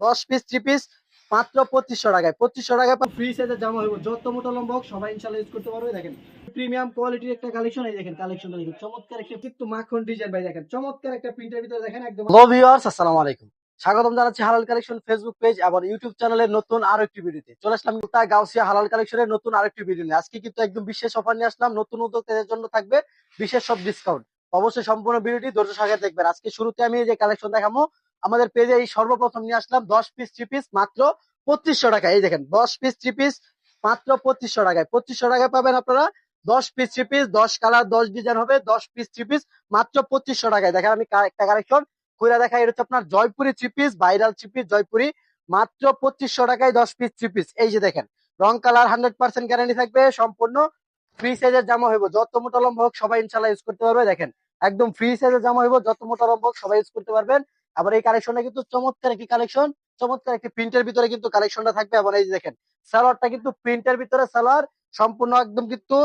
দশ piece three piece মাত্র পঁচিশশো টাকায়। পঁচিশশো টাকায় ফ্রি সাইজের জামা হইব যত মোটা লম্বা হোক সবাই ইনশাল্লাহ ইউজ করতে পারবে। দেখেন প্রিমিয়াম কোয়ালিটির একটা কালেকশন এই দেখেন কালেকশনটা দেখেন। চমৎকার একটা কিন্তু মাখন ডিজাইন ভাই দেখেন। চমৎকার একটা প্রিন্টের ভিতরে দেখেন একদম হ্যালো ভিউয়ার্স আসসালামু আলাইকুম। স্বাগতম জানাচ্ছি হালাল কালেকশন ফেসবুক পেজ এবং ইউটিউব চ্যানেলের নতুন আরও একটি ভিডিওতে চলে আসলাম গোটা গাউসিয়া হালাল কালেকশনের নতুন আরেকটি ভিডিও নিয়ে আজকে কিন্তু একদম বিশেষ অফার নিয়ে আসলাম। নতুন উদ্যোক্তাদের জন্য থাকবে বিশেষ সব ডিসকাউন্ট অবশ্যই সম্পূর্ণ ভিডিওটি ধৈর্য সহকারে দেখবেন। আজকে শুরুতে আমি এই যে কালেকশন দেখাবো আমাদের পেজে এই সর্বপ্রথম নিয়ে আসলাম দশ পিস থ্রি পিস মাত্র পঁচিশশো টাকা এই দেখেন, দশ পিস থ্রি পিস মাত্র পঁচিশশো টাকায়। পঁচিশশো টাকায় পাবেন আপনারা দশ পিস থ্রি পিস দশ কালার দশ ডিজাইন হবে, দশ পিস থ্রি পিস মাত্র পঁচিশশো টাকায়। দেখেন, আমি একটা কালেকশন কইরা দেখা এটা হচ্ছে আপনার Jaipuri three piece viral three piece Jaipuri, মাত্র পঁচিশশো টাকায় দশ পিস থ্রি পিস এই যে দেখেন, রং কালার হান্ড্রেড পার্সেন্ট গ্যারান্টি থাকবে, সম্পূর্ণ ফ্রি সাইজের জামা হইব। যত মোটা লম্বা হোক, সবাই ইনশাল্লাহ ইউজ করতে পারবে। দেখেন, একদম ফ্রি সাইজের জামা হইব, যত মোটা লম্বা হোক, সবাই ইউজ করতে পারবেন। আবার এই কালেকশনটা কিন্তু চমৎকার একটি কালেকশন চমৎকার একটি প্রিন্টের ভিতরে কিন্তু কালেকশনটা থাকবে। এবং এই যে দেখেন সালোয়ারটা কিন্তু প্রিন্টের ভিতরে সালোয়ার সম্পূর্ণ একদম কিন্তু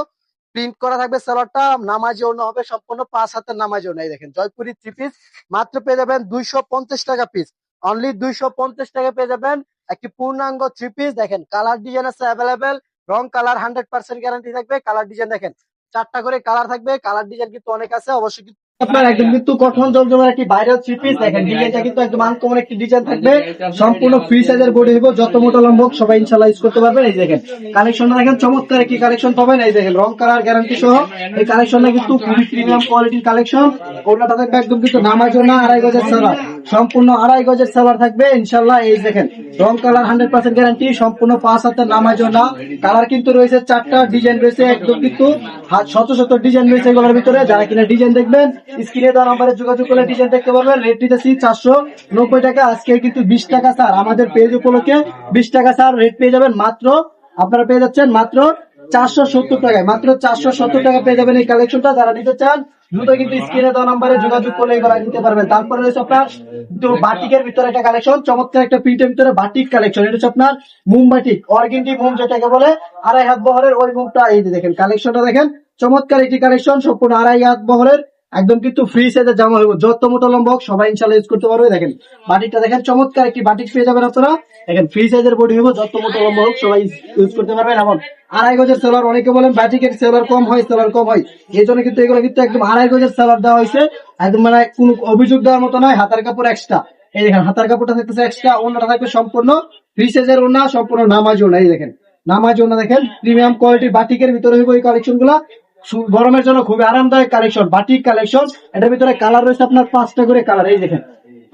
প্রিন্ট করা থাকবে সালোয়ারটা নামাজি অন্য হবে, সম্পূর্ণ পাঁচ হাতের নামাজি অন্য। দেখেন, জয়পুরি থ্রি পিস মাত্র পেয়ে যাবেন দুইশো পঞ্চাশ টাকা পিস অনলি দুইশো পঞ্চাশ টাকা পেয়ে যাবেন একটি পূর্ণাঙ্গ থ্রি পিস দেখেন কালার ডিজাইন আছে অ্যাভেলেবেল রং কালার হান্ড্রেড পার্সেন্ট গ্যারান্টি থাকবে। কালার ডিজাইন দেখেন, চারটা করে কালার থাকবে। কালার ডিজাইন কিন্তু অনেক আছে, অবশ্যই আপনার একদম কিন্তু গঠন জমজমের একটি ভাইরাল থ্রি পিস দেখেন ডিজাইনটা কিন্তু একদম আনকমন একটি ডিজাইন থাকবে। সম্পূর্ণ ফ্রি সাইজের বডি হইব যত মোটা লম্বা হোক সবাই ইনশাল্লাহ ইউজ করতে পারবেন। এই দেখেন কালেকশনটা দেখেন চমৎকার একটি কালেকশন পাবেন। এই দেখেন রং কালার গ্যারান্টি সহ। এই কালেকশনটা কিন্তু খুবই প্রিমিয়াম কোয়ালিটির কালেকশন ওনাটা থাকবে একদম কিন্তু নামার না আড়াই গজের সালার সম্পূর্ণ আড়াই গজের সালার থাকবে ইনশাল্লাহ এই দেখেন রং কালার হান্ড্রেড পার্সেন্ট গ্যারান্টি সম্পূর্ণ পাঁচ হাতের নামার না কালার কিন্তু রয়েছে চারটা ডিজাইন রয়েছে একদম কিন্তু শত শত ডিজাইন রয়েছে এগুলোর ভিতরে। যারা কিনা ডিজাইন দেখবেন স্ক্রিনে দেওয়া নাম্বারে যোগাযোগ করলে ডিজাইন দেখতে পারবেন। রেট দিতেছি চারশো নব্বই টাকা। আজকে কিন্তু বিশ টাকা স্যার আমাদের পেজ উপলক্ষে বিশ টাকা স্যার রেট পেয়ে যাবেন মাত্র, আপনারা পেয়ে যাচ্ছেন মাত্র চারশো সত্তর টাকায়। মাত্র চারশো সত্তর টাকা পেয়ে যাবেন এই কালেকশনটা যারা নিতে চান, দ্রুত কিন্তু স্ক্রিনে দেওয়া নাম্বারে যোগাযোগ করলে এগুলো নিতে পারবেন। তারপরে রয়েছে আপনার কিন্তু বাটিকের ভিতরে একটা কালেকশন চমৎকার একটা প্রিন্টের ভিতরে বাটিক কালেকশন এটা হচ্ছে আপনার মুম বাটিক অর্গেন্টি মুম যেটাকে বলে, আড়াই হাত বহরের ওই মুমটা। এই দেখেন কালেকশনটা দেখেন, চমৎকার একটি কালেকশন সম্পূর্ণ আড়াই হাত বহরের। একদম কিন্তু ফ্রি সাইজের জামা হইব। যত মোটা লম্বা হোক, সবাই ইনশাল্লাহ ইউজ করতে পারবে। দেখেন বাটিকটা দেখেন, চমৎকার একটি বাটিক পেয়ে যাবেন আপনারা। দেখেন ফ্রি সাইজের বডি হইব, যত মোটা লম্বা হোক, সবাই ইউজ করতে পারবেন। এবং আড়াই গজের সেলার অনেকে বলেন বাটিকের সেলার কম হয় সেলার কম হয়। এই জন্য কিন্তু এগুলো কিন্তু একদম আড়াই গজের সেলার দেওয়া হয়েছে। একদম মানে কোনো অভিযোগ দেওয়ার মতো নয়, হাতার কাপড় এক্সট্রা এই দেখেন, হাতার কাপড়টা থাকতেছে এক্সট্রা অন্যটা থাকবে সম্পূর্ণ ফ্রি সাইজের ওনা সম্পূর্ণ নামাজ ওনা এই দেখেন, নামাজ ওনা দেখেন প্রিমিয়াম কোয়ালিটির বাটিকের ভিতরে হইব এই কালেকশনগুলা। গরমের জন্য খুবই আরামদায়ক কালেকশন বাটিক কালেকশন এটার ভিতরে কালার রয়েছে আপনার পাঁচটা করে কালার এই দেখেন।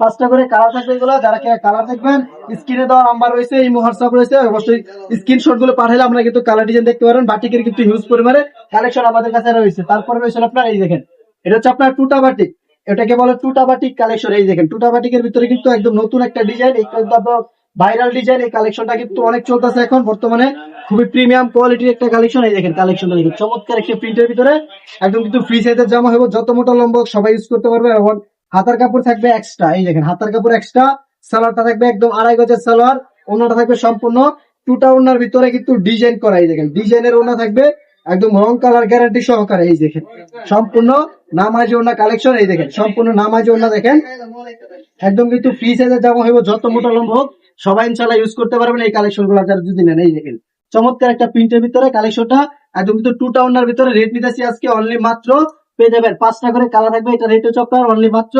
পাঁচটা করে কালার থাকবে এগুলো, যারা কালার দেখবেন স্ক্রিনে দেওয়া নাম্বার রয়েছে, এই হোয়াটসঅ্যাপ রয়েছে, অবশ্যই স্ক্রিনশটগুলো পাঠালে আমরা কিন্তু কালার ডিজাইন দেখতে পারেন বাটিকের কিন্তু হিউজ পরিমাণে কালেকশন আমাদের কাছে রয়েছে। তারপরে রয়েছে আপনার, এই দেখেন, এটা হচ্ছে আপনার টুটা বাটিক। এটাকে বলে টুটা বাটিক কালেকশন এই দেখেন, টুটা বাটিকের ভিতরে কিন্তু একদম নতুন একটা ডিজাইন এই কিন্তু আপনার ভাইরাল ডিজাইন এই কালেকশনটা কিন্তু অনেক চলতেছে এখন। বর্তমানে খুবই প্রিমিয়াম কোয়ালিটির একটা কালেকশন এই দেখেন কালেকশনটা দেখেন। চমৎকার একটা প্রিন্টের ভিতরে একদম কিন্তু ফ্রি সাইজের জামা হবে যত মোটা লম্বা সবাই ইউজ করতে পারবে। এবং হাতার কাপড় থাকবে এক্সট্রা এই দেখেন হাতার কাপড় এক্সট্রা সালোয়ারটা থাকবে একদম আড়াই গজের সালোয়ার ওনাটা থাকবে সম্পূর্ণ টুটা ওনার ভিতরে কিন্তু ডিজাইন করা, এই দেখেন ডিজাইনের ওনা থাকবে একদম রং কালার গ্যারান্টি সহকারে, এই দেখেন। সম্পূর্ণ নামাজি ওনা কালেকশন এই দেখেন। সম্পূর্ণ নামাজি ওনা দেখেন। একদম কিন্তু ফ্রি সাইজের জামা হইব, যত মোটা লম্বা হোক সবাই ইনশাল্লাহ ইউজ করতে পারবেন এই কালেকশনগুলো যারা যদি নেন। এই দেখেন, চমৎকার একটা প্রিন্টের ভিতরে কালেকশনটা একদম কিন্তু টু টাউনার ভিতরে রেট নিতেছি আজকে অনলি মাত্র, পেয়ে যাবেন পাঁচটা করে কালার থাকবে, এটা রেট হচ্ছে আপনার অনলি মাত্র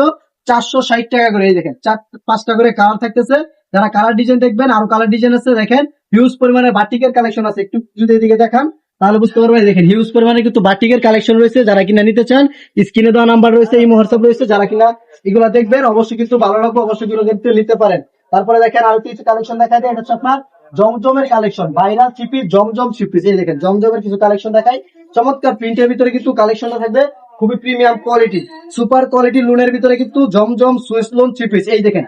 চারশো ষাট টাকা করে, এই দেখেন, চার, পাঁচটা করে কালার থাকতেছে। যারা কালার ডিজাইন দেখবেন, আরও কালার ডিজাইন আছে, দেখেন হিউজ পরিমাণে বাটিকের কালেকশন আছে। একটু যদি এদিকে দেখান, তাহলে বুঝতে পারবেন দেখেন হিউজ পরিমাণে কিন্তু বাটিকের কালেকশন রয়েছে। যারা কিনা নিতে চান স্ক্রিনে দেওয়া নাম্বার রয়েছে, এই হোয়াটসঅ্যাপ রয়েছে। যারা কিনা এগুলো দেখবেন, অবশ্যই কিন্তু ভালো লাগবে, অবশ্যই কিন্তু নিতে পারেন। তারপরে দেখেন আরও কিছু কালেকশন দেখা যায় এটা হচ্ছে আপনার জমজমের কালেকশন ভাইরাল চিপি জমজম চিপিস এই দেখেন, জমজমের কিছু কালেকশন দেখাই। চমৎকার প্রিন্টের ভিতরে কিন্তু কালেকশনটা থাকবে, খুবই প্রিমিয়াম কোয়ালিটি সুপার কোয়ালিটি লোনের ভিতরে কিন্তু জমজম সুইস লোন চিপিস এই দেখেন।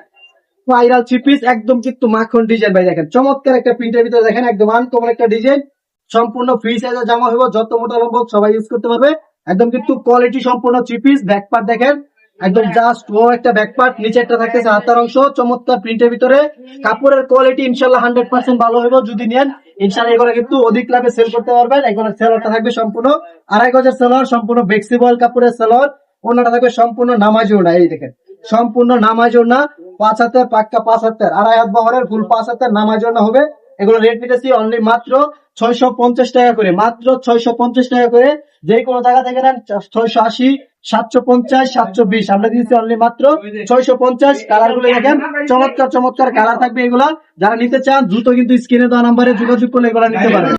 ভাইরাল চিপিস একদম কিন্তু মাখন ডিজাইন ভাই দেখেন, চমৎকার একটা প্রিন্টের ভিতরে দেখেন, একদম আনকমন একটা ডিজাইন সম্পূর্ণ ফ্রি সাইজের জামা হইব, যত মোটা লম্বা সবাই ইউজ করতে পারবে। একদম কিন্তু কোয়ালিটি সম্পূর্ণ চিপিস ব্যাক পার্ট দেখেন একদম জাস্ট ও একটা ব্যাক পার্ট নিচে একটা থাকতেছে হাতার অংশ, চমৎকার প্রিন্টের ভিতরে। কাপড়ের কোয়ালিটি ইনশাল্লাহ হান্ড্রেড পার্সেন্ট ভালো হবে যদি নেন, ইনশাল্লাহ এগুলো কিন্তু অধিক লাভে সেল করতে পারবেন। এগুলো সেলারটা থাকবে সম্পূর্ণ আড়াই গজের সেলার সম্পূর্ণ ফ্লেক্সিবল কাপড়ের সেলার অন্যটা থাকবে সম্পূর্ণ নামাজি ওনা এই দেখেন। সম্পূর্ণ নামাজের না পাঁচ হাতের, পাক্কা পাঁচ হাতের, আড়াই হাত বহরের ফুল পাঁচ হাতের নামাজের না হবে। এগুলো রেট নিতেছি অনলি মাত্র ছয়শো পঞ্চাশ টাকা করে, মাত্র ছয়শো পঞ্চাশ টাকা করে। যে কোনো জায়গা থেকে নেন ছয়শো আশি, সাতশো পঞ্চাশ, সাতশো বিশ। আমরা দিচ্ছি অনলি মাত্র ছয়শো পঞ্চাশ। কালারগুলো দেখেন, চমৎকার চমৎকার কালার থাকবে এগুলা। যারা নিতে চান, দ্রুত কিন্তু স্ক্রিনে দেওয়া নাম্বারে যোগাযোগ করলে এগুলা নিতে পারেন।